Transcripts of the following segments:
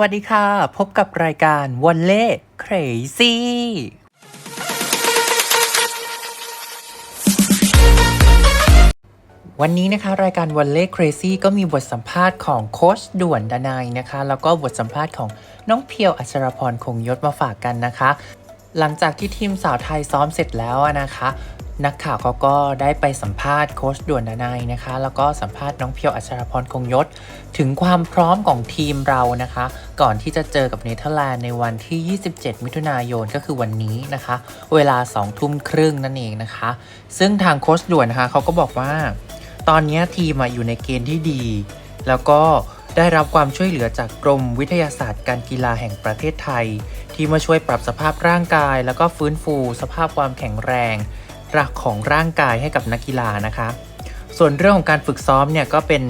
วัสดีค่ะ พบกับรายการวันเล่เครซี่วันนี้นะคะ รายการวันเล่เครซี่ก็มีบทสัมภาษณ์ของโค้ชด่วนดนายนะคะ แล้วก็บทสัมภาษณ์ของน้องเพียวอัชรพรคงยศมาฝากกันนะคะ หลังจากที่ทีมสาวไทยซ้อมเสร็จแล้วนะคะ นักข่าวเขาก็ได้ไปสัมภาษณ์โค้ชด่วนนายนะคะ แล้วก็สัมภาษณ์น้องเพียวอัชรพรคงยศ ถึงความพร้อมของทีมเรานะคะ ก่อนที่จะเจอกับเนเธอร์แลนด์ในวันที่ 27 มิถุนายนก็คือวันนี้นะคะ เวลา 2 ทุ่มครึ่งนั่นเองนะคะ ซึ่งทางโค้ชด่วนนะคะเขาก็บอกว่า ตอนนี้ทีมอยู่ในเกณฑ์ที่ดี แล้วก็ได้รับความช่วยเหลือจากกรมวิทยาศาสตร์การกีฬาแห่งประเทศไทย ที่มาช่วยปรับสภาพร่างกาย แล้วก็ฟื้นฟูสภาพความแข็งแรง รักของร่างกายให้กับนักกีฬานะคะ ส่วนเรื่องของการฝึกซ้อมเนี่ยก็เป็น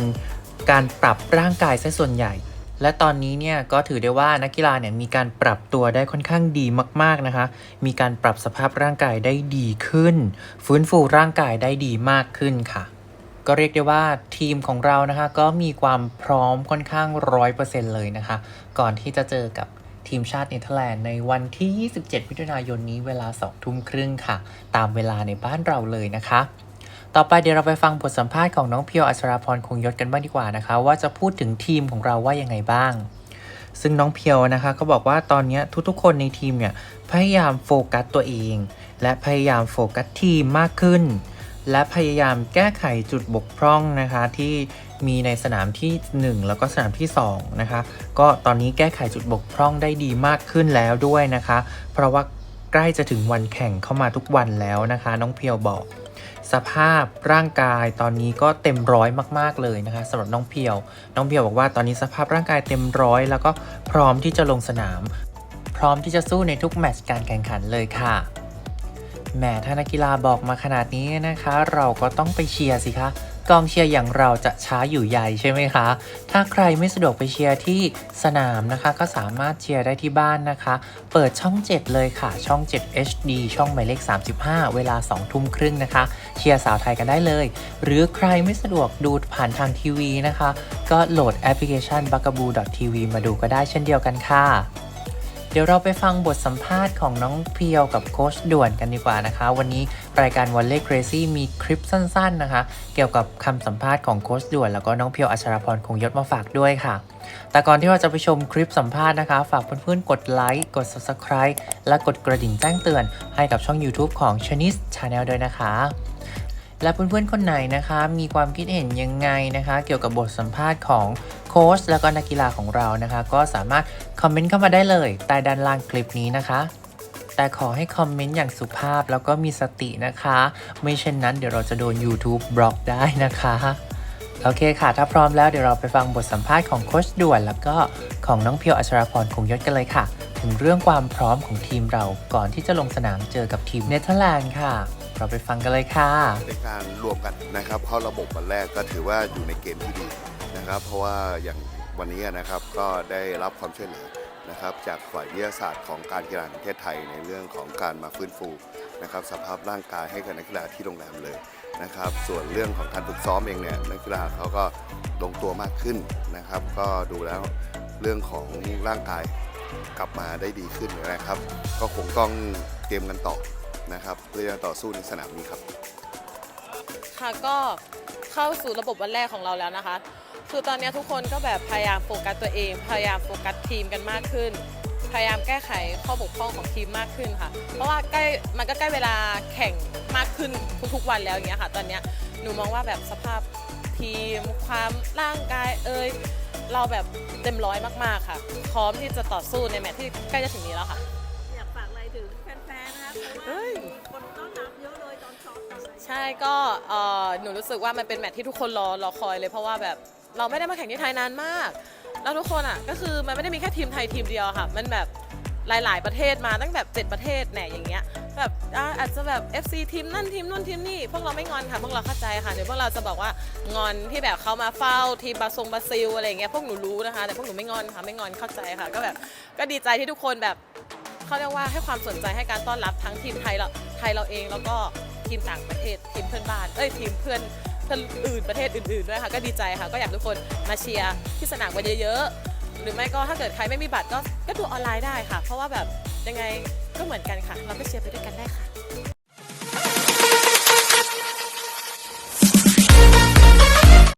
การปรับร่างกายซะส่วนใหญ่ และตอนนี้เนี่ยก็ถือได้ว่านักกีฬาเนี่ยมีการปรับตัวได้ค่อนข้างดีมากๆนะคะ มีการปรับสภาพร่างกายได้ดีขึ้น ฟื้นฟูร่างกายได้ดีมากขึ้นค่ะ ก็เรียกได้ว่าทีมของเรานะคะ ก็มีความพร้อมค่อนข้างร้อยเปอร์เซ็นต์เลยนะคะ ก่อนที่จะเจอกับ ทีมชาติเนเธอร์แลนด์ในวันที่ 27 มิถุนายนนี้เวลา 2 ทุ่มครึ่งค่ะ ตามเวลาในบ้านเราเลยนะคะ ต่อไปเดี๋ยวเราไปฟังบทสัมภาษณ์ของน้องเพียวอัชราพรคงยศกันบ้างดีกว่านะคะ ว่าจะพูดถึงทีมของเราว่ายังไงบ้าง ซึ่งน้องเพียวนะคะก็บอกว่าตอนนี้ทุกๆ คนในทีมเนี่ยพยายามโฟกัสตัวเอง และพยายามโฟกัสทีมมากขึ้น และพยายามแก้ไขจุดบกพร่องนะคะที่ มีในสนามที่ 1 แล้วก็สนามที่2นะคะก็ตอนนี้แก้ไขจุดบกพร่องได้ดีมากขึ้นแล้วด้วยนะคะ เพราะว่าใกล้จะถึงวันแข่งเข้ามาทุกวันแล้วนะคะ น้องเพียวบอก สภาพร่างกายตอนนี้ก็เต็มร้อยมากๆเลยนะคะสำหรับน้องเพียว น้องเพียวบอกว่าตอนนี้สภาพร่างกายเต็มร้อย แล้วก็พร้อมที่จะลงสนาม พร้อมที่จะสู้ในทุกแมตช์การแข่งขันเลยค่ะแหมถ้านักกีฬาบอกมาขนาดนี้นะคะ เราก็ต้องไปเชียร์สิคะ กองเชียร์อย่างเราจะช้าอยู่ใหญ่ใช่ไหมคะ ถ้าใครไม่สะดวกไปเชียร์ที่สนามนะคะ ก็สามารถเชียร์ได้ที่บ้านนะคะ เปิดช่อง 7 เลยค่ะ ช่อง 7 HD ช่องหมายเลข 35 เวลา 2 ทุ่มครึ่งนะคะ เชียร์สาวไทยกันได้เลย หรือใครไม่สะดวกดูผ่านทางทีวีนะคะ ก็โหลดแอปพลิเคชัน b u g a b o o TV มาดูก็ได้เช่นเดียวกันค่ะ เดี๋ยวเราไปฟังบทสัมภาษณ์ของน้องเพียวกับโค้ชด่วนกันดีกว่านะคะ วันนี้รายการวันเล่ Crazy มีคลิปสั้นๆนะคะ เกี่ยวกับคำสัมภาษณ์ของโค้ชด่วน แล้วก็น้องเพียวอัชรพรคงยศมาฝากด้วยค่ะ แต่ก่อนที่เราจะไปชมคลิปสัมภาษณ์นะคะ ฝากเพื่อนๆกดไลค์กด Subscribe และกดกระดิ่งแจ้งเตือนให้กับช่อง YouTube ของ Chinese Channel ด้วยนะคะ และเพื่อนๆคนไหนนะคะ มีความคิดเห็นยังไงนะคะ เกี่ยวกับบทสัมภาษณ์ของโค้ชแล้วก็นักกีฬาของเรานะคะ ก็สามารถคอมเมนต์เข้ามาได้เลยใต้ด้านล่างคลิปนี้นะคะ แต่ขอให้คอมเมนต์อย่างสุภาพแล้วก็มีสตินะคะ ไม่เช่นนั้นเดี๋ยวเราจะโดน YouTube บล็อกได้นะคะโอเคค่ะ ถ้าพร้อมแล้วเดี๋ยวเราไปฟังบทสัมภาษณ์ของโค้ชด่วน แล้วก็ของน้องเพียวอัชราพรคงยศกันเลยค่ะ ถึงเรื่องความพร้อมของทีมเราก่อนที่จะลงสนามเจอกับทีมเนเธอร์แลนด์ค่ะ เราไปฟังกันเลยค่ะ ในการรวมกันนะครับ เข้าระบบวันแรกก็ถือว่าอยู่ในเกณฑ์ที่ดีนะครับ เพราะว่าอย่างวันนี้นะครับก็ได้รับความช่วยเหลือนะครับ จากฝ่ายวิทยาศาสตร์ของการกีฬาแห่งประเทศไทยในเรื่องของการมาฟื้นฟูนะครับ สภาพร่างกายให้กับนักกีฬาที่โรงแรมเลยนะครับ ส่วนเรื่องของการฝึกซ้อมเองเนี่ยนักกีฬาเขาก็ลงตัวมากขึ้นนะครับ ก็ดูแล้วเรื่องของร่างกายกลับมาได้ดีขึ้นนะครับ ก็คงต้องเตรียมกันต่อ นะครับเพื่อจะต่อสู้ในสนามนี้ครับ ค่ะก็เข้าสู่ระบบวันแรกของเราแล้วนะคะ คือตอนนี้ทุกคนก็แบบพยายามโฟกัสตัวเอง พยายามโฟกัสทีมกันมากขึ้น พยายามแก้ไขข้อบกพร่องของทีมมากขึ้นค่ะ เพราะว่าใกล้มันก็ใกล้เวลาแข่งมากขึ้นทุกๆวันแล้วอย่างเงี้ยค่ะ ตอนเนี้ยหนูมองว่าแบบสภาพทีมความร่างกายเอ่ยเราแบบเต็มร้อยมากๆค่ะ พร้อมที่จะต่อสู้ในแมตช์ที่ใกล้จะถึงนี้แล้วค่ะ เพราะเฮ้ว่ายมีคนต้อนรับเยอะเลยตอนซ้อมตอนอะไรใช่ก็เอ่อหนูรู้สึกว่ามันเป็นแมตช์ที่ทุกคนรอรอคอยเลย เพราะว่าแบบเราไม่ได้มาแข่งที่ไทยนานมาก แล้วทุกคนอะก็คือมันไม่ได้มีแค่ทีมไทยทีมเดียวอะค่ะ มันแบบหลาย ๆ ประเทศมาตั้งแบบ 7 ประเทศแหน่อย่างเงี้ยแบบอะอาจจะแบบ FC ทีมนั่นทีมนู่นทีมนี่พวกเราไม่งอนค่ะพวกเราเข้าใจค่ะเดี๋ยวพวกเราจะบอกว่างอนที่แบบเขามาเฝ้าทีมบาซงบราซิลอะไรอย่างเงี้ยพวกหนูรู้นะคะ แต่พวกหนูไม่งอนค่ะไม่งอนเข้าใจค่ะ ก็แบบก็ดีใจที่ทุกคนแบบ เขาเรียกว่าให้ความสนใจให้การต้อนรับทั้งทีมไทยเราไทยเราเองแล้วก็ทีมต่างประเทศทีมเพื่อนบ้านเอ้ยทีมเพื่อนเพื่อนอื่นประเทศอื่นๆด้วยค่ะก็ดีใจค่ะก็อยากทุกคนมาเชียร์ที่สนามกันเยอะๆหรือไม่ก็ถ้าเกิดใครไม่มีบัตรก็ก็ดูออนไลน์ได้ค่ะ เพราะว่าแบบยังไงก็เหมือนกันค่ะ เราก็เชียร์ไปด้วยกันได้ค่ะ